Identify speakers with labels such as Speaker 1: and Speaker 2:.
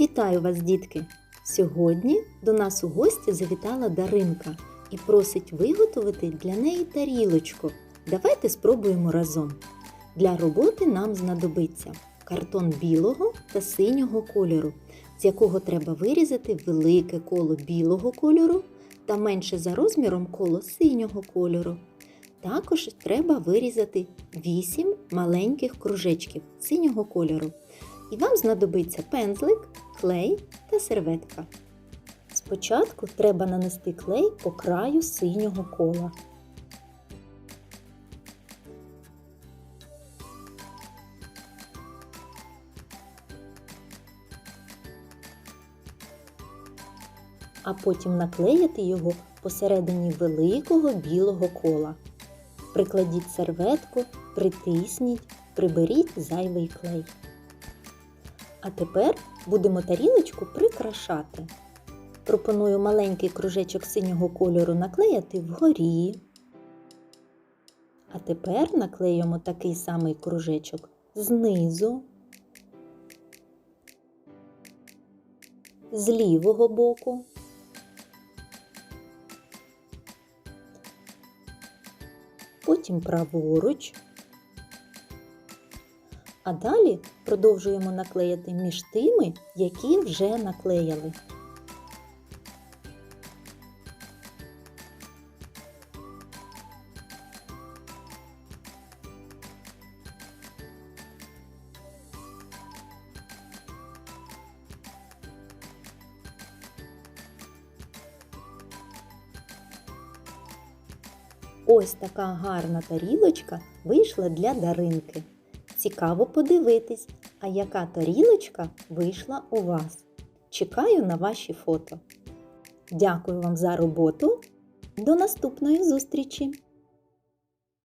Speaker 1: Вітаю вас, дітки! Сьогодні до нас у гості завітала Даринка і просить виготовити для неї тарілочку. Давайте спробуємо разом. Для роботи нам знадобиться картон білого та синього кольору, з якого треба вирізати велике коло білого кольору та менше за розміром коло синього кольору. Також треба вирізати 8 маленьких кружечків синього кольору. І вам знадобиться пензлик, клей та серветка. Спочатку треба нанести клей по краю синього кола. А потім наклеїти його посередині великого білого кола. Прикладіть серветку, притисніть, приберіть зайвий клей. А тепер будемо тарілочку прикрашати. Пропоную маленький кружечок синього кольору наклеїти вгорі. А тепер наклеїмо такий самий кружечок знизу, з лівого боку. Потім праворуч. А далі продовжуємо наклеїти між тими, які вже наклеяли. Ось така гарна тарілочка вийшла для даринки. Цікаво подивитись, а яка тарілочка вийшла у вас. Чекаю на ваші фото. Дякую вам за роботу. До наступної зустрічі!